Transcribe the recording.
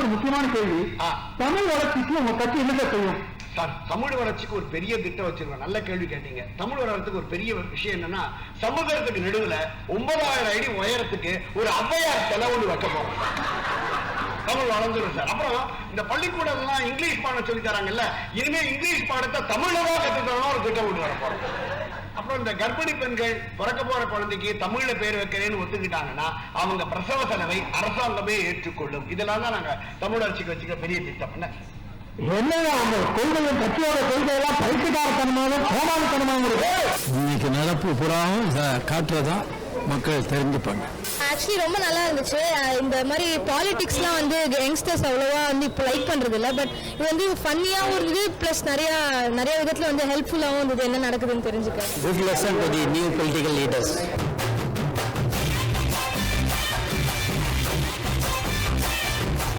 ஒரு முக்கியமான கேள்வி. தமிழ் வளர்ச்சிக்கு உங்க கட்சி என்ன செய்யும்? சார் தமிழ் வளர்ச்சிக்கு ஒரு பெரிய திட்டம் வச்சிருக்கோம். நல்ல கேள்வி கேட்டீங்க. தமிழ் வளர்றதுக்கு ஒரு பெரிய விஷயம் என்னன்னா சமுதிரத்துக்கு நடுவுல ஒன்பதாயிரம் அடி உயரத்துக்கு ஒரு ஔவையார் சிலை ஒன்று வைக்க போறோம். தமிழ் வளர்ந்துடும் சார். அப்புறம் இந்த பள்ளிக்கூடம் எல்லாம் இங்கிலீஷ் பாடம் சொல்லி தராங்கல்ல இனிமே இங்கிலீஷ் பாடத்தை தமிழ்ல தான் கத்துக்கணும் ஒரு திட்டம் கொண்டு வர போறோம். அப்புறம் இந்த கர்ப்பிணி பெண்கள் பிறக்க போற குழந்தைக்கு தமிழ்ல பேர் வைக்கிறேன்னு ஒத்துக்கிட்டாங்கன்னா அவங்க பிரசவ செலவை அரசாங்கமே ஏற்றுக்கொள்ளும். இதெல்லாம் தான் நாங்க தமிழ் வளர்ச்சிக்கு வச்சுக்க பெரிய திட்டம். என்ன? அந்த கொள்கையும் கட்சியோட கொள்கையெல்லாம் பைத்தியக்காரத்தனமாகவும் கோமாளித்தனமாகவும் இருக்கு இன்னைக்கு நடப்பு புறாவும் காட்டுறதான் மக்கள் தெரிஞ்சுப்பாங்க. ஆக்சுவலி ரொம்ப நல்லா இருந்துச்சு. இந்த மாதிரி பாலிடிக்ஸ்லாம் வந்து யங்ஸ்டர்ஸ் அவ்வளோவா வந்து இப்போ லைக் பண்ணுறது இல்லை பட் இது வந்து ஃபன்னியாகவும் இருந்தது. ப்ளஸ் நிறையா நிறைய விதத்தில் வந்து ஹெல்ப்ஃபுல்லாகவும் இருந்தது. என்ன நடக்குதுன்னு தெரிஞ்சுக்க. Good lesson to the new political leaders